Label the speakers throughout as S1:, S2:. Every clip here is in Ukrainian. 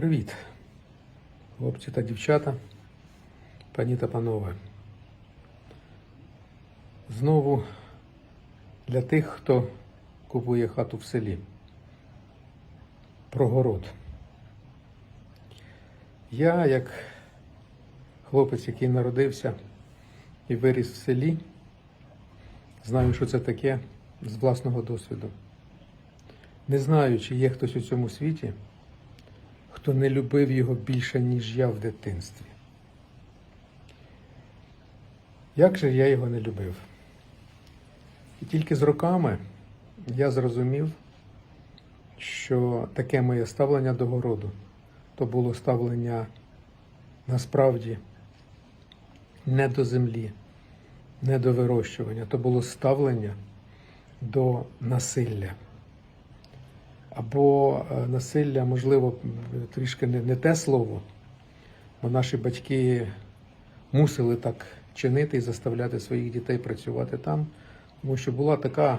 S1: Привіт, хлопці та дівчата, пані та панове. Знову для тих, хто купує хату в селі. Про город. Я, як хлопець, який народився і виріс в селі, знаю, що це таке з власного досвіду. Не знаю, чи є хтось у цьому світі, хто не любив його більше, ніж я в дитинстві. Як же я його не любив? І тільки з роками я зрозумів, що таке моє ставлення до городу то було ставлення насправді не до землі, не до вирощування, то було ставлення до насилля. Або е, насилля, можливо, трішки не, не те слово, бо наші батьки мусили так чинити і заставляти своїх дітей працювати там, тому що була така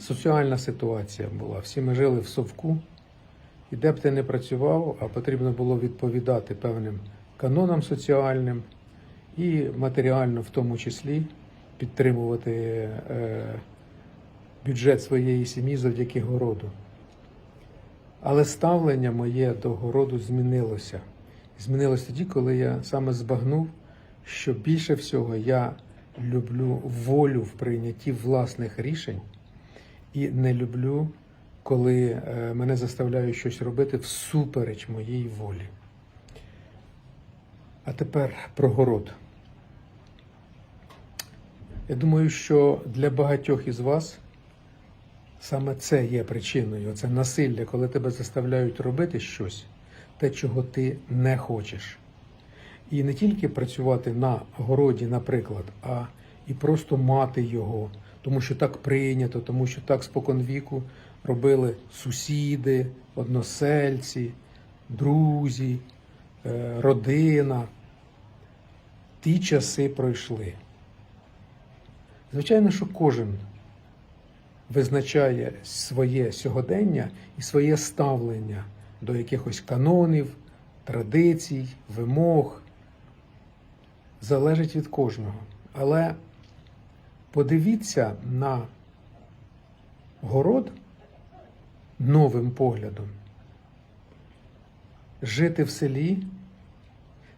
S1: соціальна ситуація була. Всі ми жили в совку, і де б ти не працював, а потрібно було відповідати певним канонам соціальним і матеріально в тому числі підтримувати е, бюджет своєї сім'ї завдяки городу. Але ставлення моє до городу змінилося. Змінилося тоді, коли я саме збагнув, що більше всього я люблю волю в прийнятті власних рішень і не люблю, коли е, мене заставляють щось робити всупереч моїй волі. А тепер про город. Я думаю, що для багатьох із вас саме це є причиною. Це насилля, коли тебе заставляють робити щось, те, чого ти не хочеш. І не тільки працювати на городі, наприклад, а і просто мати його, тому що так прийнято, тому що так споконвіку робили сусіди, односельці, друзі, е, родина. Ті часи пройшли. Звичайно, що кожен визначає своє сьогодення і своє ставлення до якихось канонів, традицій, вимог. Залежить від кожного. Але подивіться на город новим поглядом. Жити в селі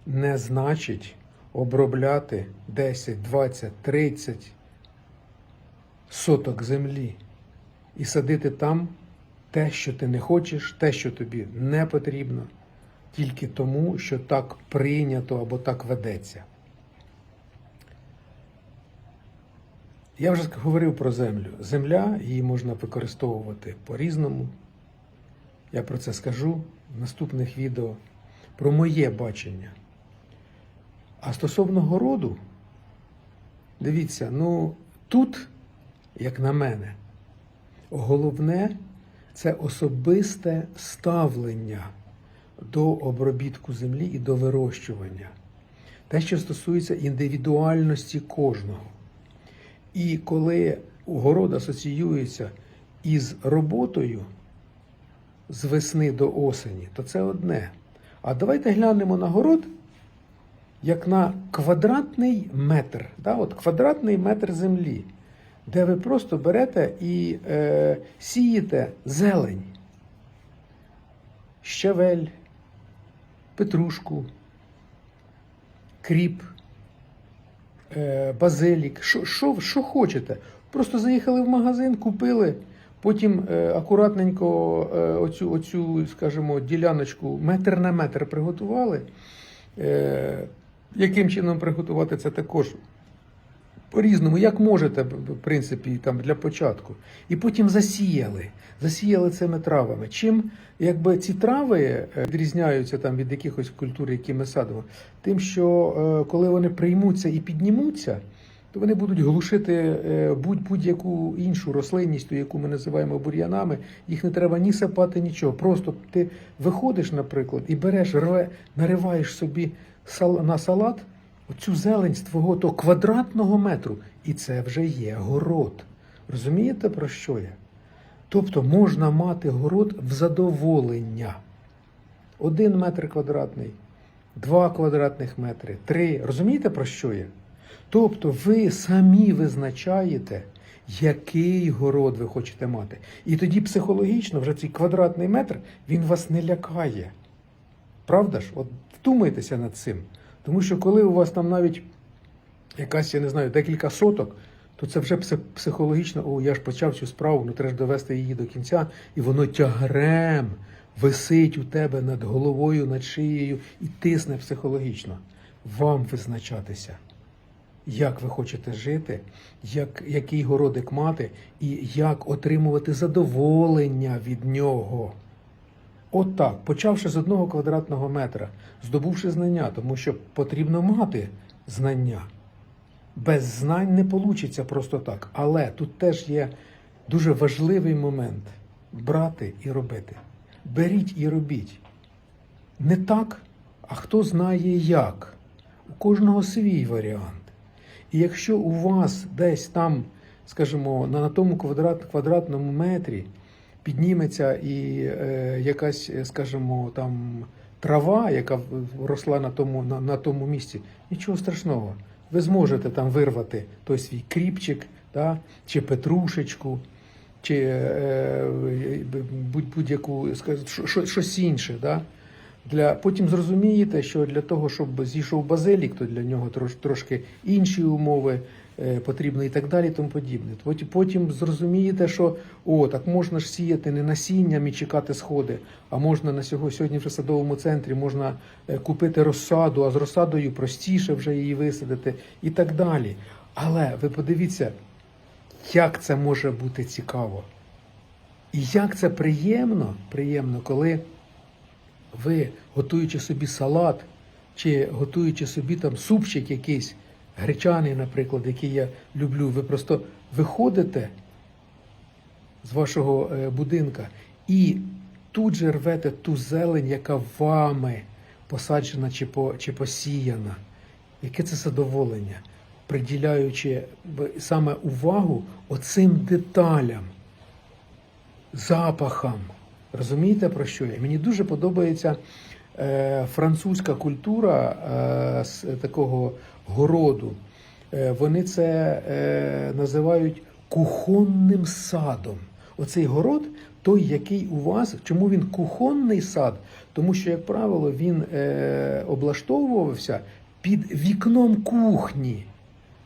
S1: не значить обробляти 10, 20, 30 соток землі і садити там те, що ти не хочеш, те, що тобі не потрібно, тільки тому, що так прийнято або так ведеться. Я вже говорив про землю. Земля її можна використовувати по-різному. Я про це скажу в наступних відео про моє бачення. А стосовно городу, дивіться, ну тут, як на мене, головне це особисте ставлення до обробітку землі і до вирощування. Те, що стосується індивідуальності кожного. І коли город асоціюється із роботою з весни до осені, то це одне. А давайте глянемо на город як на квадратний метр. Да? От Квадратний метр землі, де ви просто берете і е, сієте зелень, щавель, петрушку, кріп е, базилік, що, що, що хочете. Просто заїхали в магазин, купили, потім е, акуратненько е, оцю, оцю, скажімо, діляночку метр на метр приготували. Е, яким чином приготувати це також по-різному, як можете, в принципі, там для початку. І потім засіяли. Засіяли цими травами. Чим якби ці трави е, відрізняються там від якихось культур, які ми садимо, тим, що е, коли вони приймуться і піднімуться, то вони будуть глушити е, будь-будь-яку іншу рослинність, яку ми називаємо бур'янами. Їх не треба ні сапати, нічого. Просто ти виходиш, наприклад, і береш, рве, нариваєш собі сал- на салат оцю зелень з твого то квадратного метру, і це вже є город. Розумієте, про що я? Тобто можна мати город в задоволення. один метр квадратний, два квадратних метри, три. Розумієте, про що я? Тобто ви самі визначаєте, який город ви хочете мати. І тоді психологічно вже цей квадратний метр він вас не лякає. Правда ж? От вдумайтеся над цим. Тому що коли у вас там навіть якась, я не знаю, декілька соток, то це вже психологічно, о, я ж почав цю справу, ну треба ж довести її до кінця, і воно тягарем висить у тебе над головою, над шиєю і тисне психологічно. Вам визначатися, як ви хочете жити, як, який городик мати, і як отримувати задоволення від нього. От так, почавши з одного квадратного метра, здобувши знання, тому що потрібно мати знання. Без знань не вийде просто так. Але тут теж є дуже важливий момент брати і робити. Беріть і робіть. Не так, а хто знає як. У кожного свій варіант. І якщо у вас десь там, скажімо, на на тому квадрат, квадратному метрі підніметься і е, якась, е, скажімо, там трава, яка росла на тому, на, на тому місці, нічого страшного. Ви зможете там вирвати той свій кріпчик, да, чи петрушечку, чи е, будь- будь-яку що- щось інше. Да? Для, потім зрозумієте, що для того, щоб зійшов базилік, то для нього трош, трошки інші умови е, потрібні і так далі, і тому подібне. Потім, зрозумієте, що о, так можна ж сіяти не насінням і чекати сходи, а можна на сього, сьогодні в садовому центрі можна е, купити розсаду, а з розсадою простіше вже її висадити і так далі. Але ви подивіться, як це може бути цікаво. І як це приємно, приємно, коли ви, готуючи собі салат, чи готуючи собі там супчик якийсь, гречаний, наприклад, який я люблю, ви просто виходите з вашого е, будинка і тут же рвете ту зелень, яка вами посаджена чи, по, чи посіяна. Яке це задоволення, приділяючи саме увагу оцим деталям запахам. Розумієте про що я? Мені дуже подобається е, французька культура е, з такого городу. Е, вони це е, називають кухонним садом. Оцей город, той, який у вас, чому він кухонний сад? Тому що, як правило, він е, облаштовувався під вікном кухні.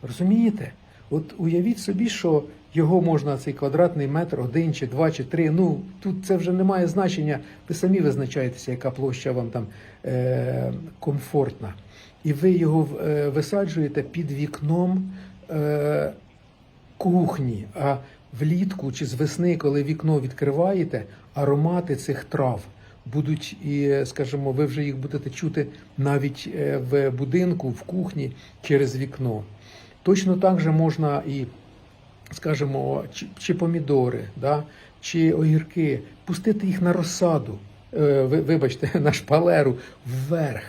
S1: Розумієте? От уявіть собі, що його можна цей квадратний метр, один чи два чи три. Ну тут це вже не має значення. Ви самі визначаєтеся, яка площа вам там е, комфортна. І ви його е, висаджуєте під вікном е, кухні. А влітку чи з весни, коли вікно відкриваєте, аромати цих трав будуть і, скажімо, ви вже їх будете чути навіть е, в будинку, в кухні через вікно. Точно так же можна і, скажімо, чи, чи помідори, да, чи огірки, пустити їх на розсаду, е, вибачте, на шпалеру вверх.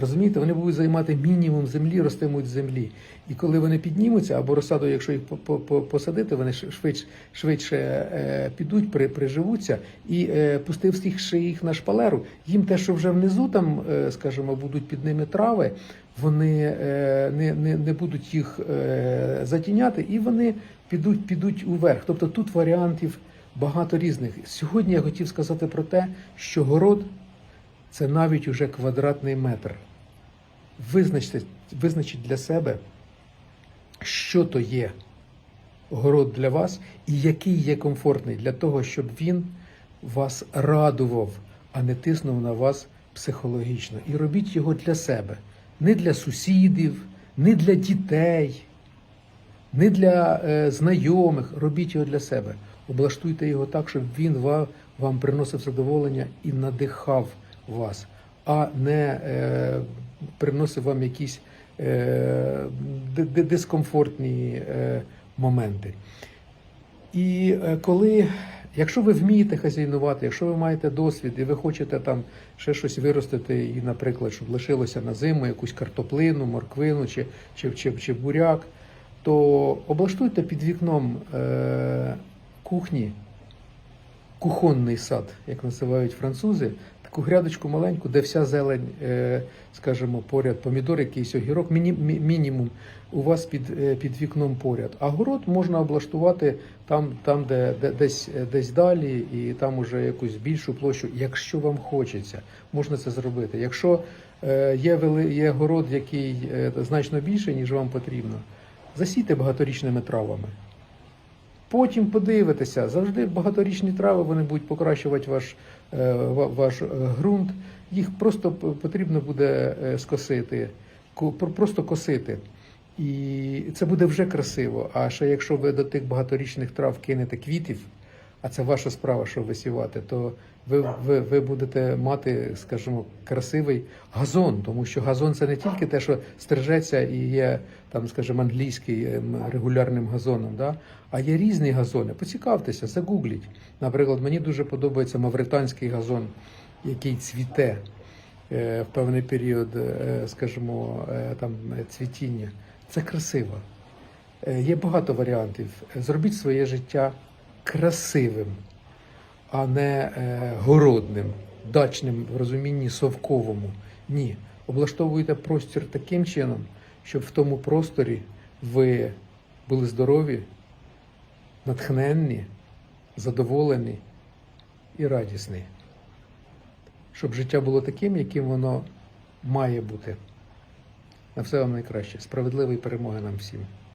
S1: Розумієте, вони будуть займати мінімум землі, ростимуть землі. І коли вони піднімуться, або розсаду, якщо їх по- по- по- посадити, вони швидше, швидше е, підуть, при, приживуться, і е, пустивши їх на шпалеру, їм те, що вже внизу там, е, скажімо, будуть під ними трави, вони е, не, не, не будуть їх е, затіняти, і вони підуть, підуть уверх. Тобто тут варіантів багато різних. Сьогодні я хотів сказати про те, що город це навіть уже квадратний метр. Визначте, визначіть для себе, що то є город для вас і який є комфортний для того, щоб він вас радував, а не тиснув на вас психологічно. І робіть його для себе, не для сусідів, не для дітей, не для е, знайомих. Робіть його для себе. Облаштуйте його так, щоб він вам, вам приносив задоволення і надихав вас, а не е, приносив вам якісь е, ди- ди- дискомфортні е, моменти. І е, коли, якщо ви вмієте хазяйнувати, якщо ви маєте досвід і ви хочете там ще щось виростити, і, наприклад, щоб лишилося на зиму якусь картоплину, морквину чи, чи, чи, чи буряк, то облаштуйте під вікном е, кухні кухонний сад, як називають французи, таку грядочку маленьку, де вся зелень, е, скажімо, поряд, помідор, якийсь огірок, міні, мі- мінімум у вас під, е, під вікном поряд. А город можна облаштувати там, там де, де десь, е, десь далі, і там уже якусь більшу площу, якщо вам хочеться, можна це зробити. Якщо е, є, вели, є город, який е, значно більше, ніж вам потрібно, засійте багаторічними травами. Потім подивитися, завжди багаторічні трави вони будуть покращувати ваш, е, ваш е, ґрунт. Їх просто потрібно буде е, скосити, просто косити. І це буде вже красиво. А ще якщо ви до тих багаторічних трав кинете квітів, а це ваша справа, що висівати, то ви, ви, ви будете мати, скажімо, красивий газон, тому що газон це не тільки те, що стрижеться і є там, скажімо, англійський ем, регулярним газоном, да? а є різні газони. Поцікавтеся, загугліть. Наприклад, мені дуже подобається мавританський газон, який цвіте е, в певний період, е, скажімо, е, там цвітіння. Це красиво. Є багато варіантів. Зробіть своє життя красивим, а не е, городним, дачним в розумінні совковому. Ні. Облаштовуйте простір таким чином, щоб в тому просторі ви були здорові, натхненні, задоволені і радісні. Щоб життя було таким, яким воно має бути. На все вам найкраще. Справедливої перемоги нам всім.